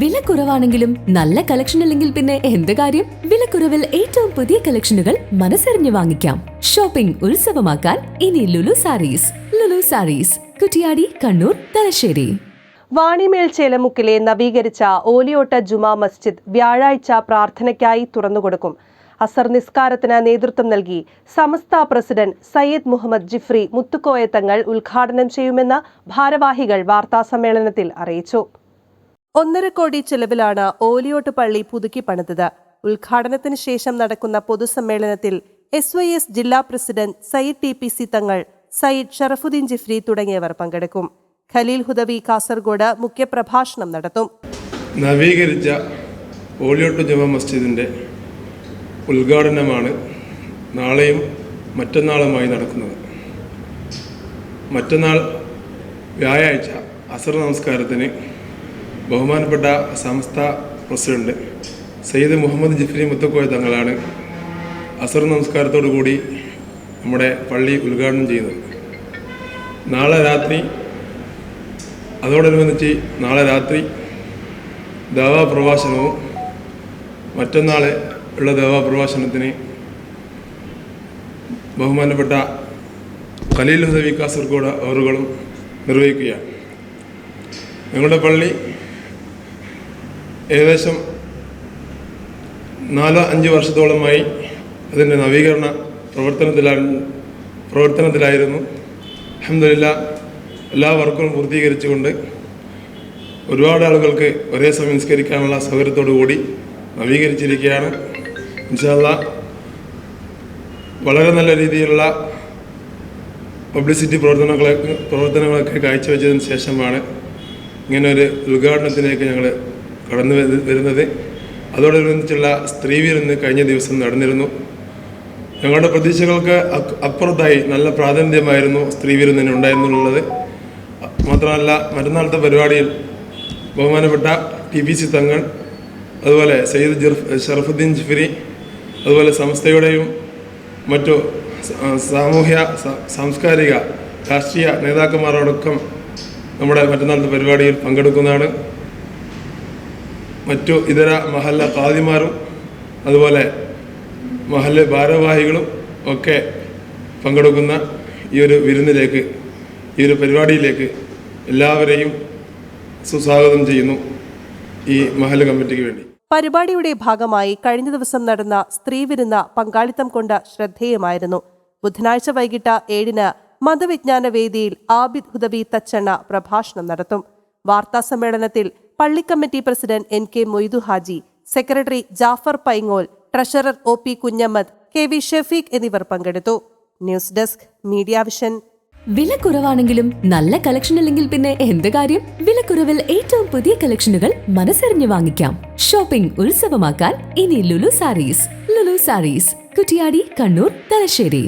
വില കുറവാണെങ്കിലും നല്ല കളക്ഷൻ അല്ലെങ്കിൽ പിന്നെ എന്ത് കാര്യം? വിലക്കുറവിൽ ഏറ്റവും പുതിയ കളക്ഷനുകൾ മനസ്സറിഞ്ഞു വാങ്ങിക്കാം. ഷോപ്പിംഗ് ഉത്സവമാക്കാൻ ഇനി ലുലു സാരീസ്. ലുലു സാരീസ്. കുറ്റിയാടി കണ്ണൂർ തലശ്ശേരി. വാണിമേൽ ചേലമുക്കിലെ നവീകരിച്ച ഓലിയോട്ട ജുമാ മസ്ജിദ് വ്യാഴാഴ്ച പ്രാർത്ഥനയ്ക്കായി തുറന്നുകൊടുക്കും അസർ നിസ്കാരത്തിന് നേതൃത്വം നൽകി സമസ്ത പ്രസിഡന്റ് സയ്യിദ് മുഹമ്മദ് ജിഫ്രി മുത്തുക്കോയത്തങ്ങൾ ഉദ്ഘാടനം ചെയ്യുമെന്ന് ഭാരവാഹികൾ വാർത്താസമ്മേളനത്തിൽ അറിയിച്ചു. ഒന്നര കോടി ചെലവിലാണ് ഓലിയോട്ട് പള്ളി പുതുക്കി പണിതത്. ഉദ്ഘാടനത്തിന് ശേഷം നടക്കുന്ന പൊതുസമ്മേളനത്തിൽ എസ് വൈ എസ് ജില്ലാ president Sayyid T P C Thangal Sayyid Sharafuddin Jifri തുടങ്ങിയവർ പങ്കെടുക്കും. ഖലീൽ ഹുദവി കാസർഗോഡ് മുഖ്യപ്രഭാഷണം നടത്തും. നവീകരിച്ച ഓലിയോട്ട് ജമ മസ്ജിദിന്റെ ഉദ്ഘാടനമാണ് നാളെയും മറ്റന്നാളുമായി നടക്കുന്നത്. മറ്റന്നാൾ വ്യാഴാഴ്ച അസർ നമസ്കാരത്തിന് ബഹുമാനപ്പെട്ട സംസ്ഥ പ്രസിഡന്റ് സയ്യിദ് മുഹമ്മദ് ജിഫ്രി മുത്തക്കോയ തങ്ങളാണ് അസർ നമസ്കാരത്തോടു കൂടി നമ്മുടെ പള്ളി ഉദ്ഘാടനം ചെയ്തത് നാളെ രാത്രി അതോടനുബന്ധിച്ച് നാളെ രാത്രി ദേവാ പ്രഭാഷണവും മറ്റന്നാൾ ഉള്ള ദേവാ പ്രഭാഷണത്തിന് ബഹുമാനപ്പെട്ട ഖലീൽ ഹുദവി കാസർഗോഡ് അവറുകളും നിർവഹിക്കുകയാണ്. ഞങ്ങളുടെ പള്ളി ഏകദേശം നാലോ അഞ്ച് വർഷത്തോളമായി അതിന്റെ നവീകരണ പ്രവർത്തനത്തിലാണ് പ്രവർത്തനത്തിലായിരുന്നു. അഹമ്മദില്ല എല്ലാ വർക്കുകളും പൂർത്തീകരിച്ചുകൊണ്ട് ഒരുപാട് ആളുകൾക്ക് ഒരേ സമയം സംസ്കരിക്കാനുള്ള സൗകര്യത്തോടു കൂടി നവീകരിച്ചിരിക്കുകയാണ്. ഇൻഷാല്ല വളരെ നല്ല രീതിയിലുള്ള പബ്ലിസിറ്റി പ്രവർത്തനങ്ങളൊക്കെ പ്രവർത്തനങ്ങളൊക്കെ കാഴ്ചവെച്ചതിന് ശേഷമാണ് ഇങ്ങനെ ഒരു ഉദ്ഘാടനത്തിലേക്ക് ഞങ്ങൾ കടന്നു വരു- വരുന്നത്. അതോടനുബന്ധിച്ചുള്ള സ്ത്രീ വിരുന്ന് കഴിഞ്ഞ ദിവസം നടന്നിരുന്നു. ഞങ്ങളുടെ പ്രതീക്ഷകൾക്ക് അപ്പുറത്തായി നല്ല പ്രാതിനിധ്യമായിരുന്നു സ്ത്രീ വിരുന്നിന് ഉണ്ടായിരുന്നുള്ളത്. മാത്രമല്ല മറ്റന്നാളത്തെ പരിപാടിയിൽ ബഹുമാനപ്പെട്ട ടി പി സി തങ്ങൾ അതുപോലെ സയ്യിദ് ജർഫ് ഷറഫുദ്ദീൻ ജിഫിരി അതുപോലെ സംസ്ഥയുടെയും മറ്റു സാമൂഹ്യ സാംസ്കാരിക രാഷ്ട്രീയ നേതാക്കന്മാരോടൊപ്പം നമ്മുടെ മറ്റന്നാളത്തെ പരിപാടിയിൽ പങ്കെടുക്കുന്നതാണ്. മറ്റു ഇതര മഹല്ല കാദിമാരും അതുപോലെ മഹല്ല് ഭാരവാഹികളും ഒക്കെ പങ്കെടുക്കുന്ന ഈ ഒരു വിരുന്നിലേക്ക് ഈ ഒരു പരിപാടിയിലേക്ക് എല്ലാവരെയും സുസ്വാഗതം ചെയ്യുന്നു ഈ മഹല്ല് കമ്മിറ്റിക്ക് വേണ്ടി. പരിപാടിയുടെ ഭാഗമായി കഴിഞ്ഞ ദിവസം നടന്ന സ്ത്രീ വിരുന്ന പങ്കാളിത്തം കൊണ്ട് ശ്രദ്ധേയമായിരുന്നു. ബുധനാഴ്ച വൈകിട്ട് ഏഴിന് മതവിജ്ഞാന വേദിയിൽ ആബിദ് ഹുദവി തച്ചണ്ണ പ്രഭാഷണം നടത്തും. വാർത്താ സമ്മേളനത്തിൽ പള്ളിക്കമ്മിറ്റി president N K Moidu Haji secretary Jafar Paingol treasurer O P Kunhammad K V Shefeeq എന്നിവർ പങ്കെടുത്തു. News desk media vision. വില കുറവാണെങ്കിലും നല്ല കളക്ഷൻ അല്ലെങ്കിൽ പിന്നെ എന്ത് കാര്യം? വിലക്കുറവിൽ ഏറ്റവും പുതിയ കളക്ഷനുകൾ മനസ്സറിഞ്ഞു വാങ്ങിക്കാം. ഷോപ്പിംഗ് ഉത്സവമാക്കാൻ ഇനി ലുലു സാരീസ്. ലുലു സാരീസ്. കുറ്റിയാടി കണ്ണൂർ തലശ്ശേരി.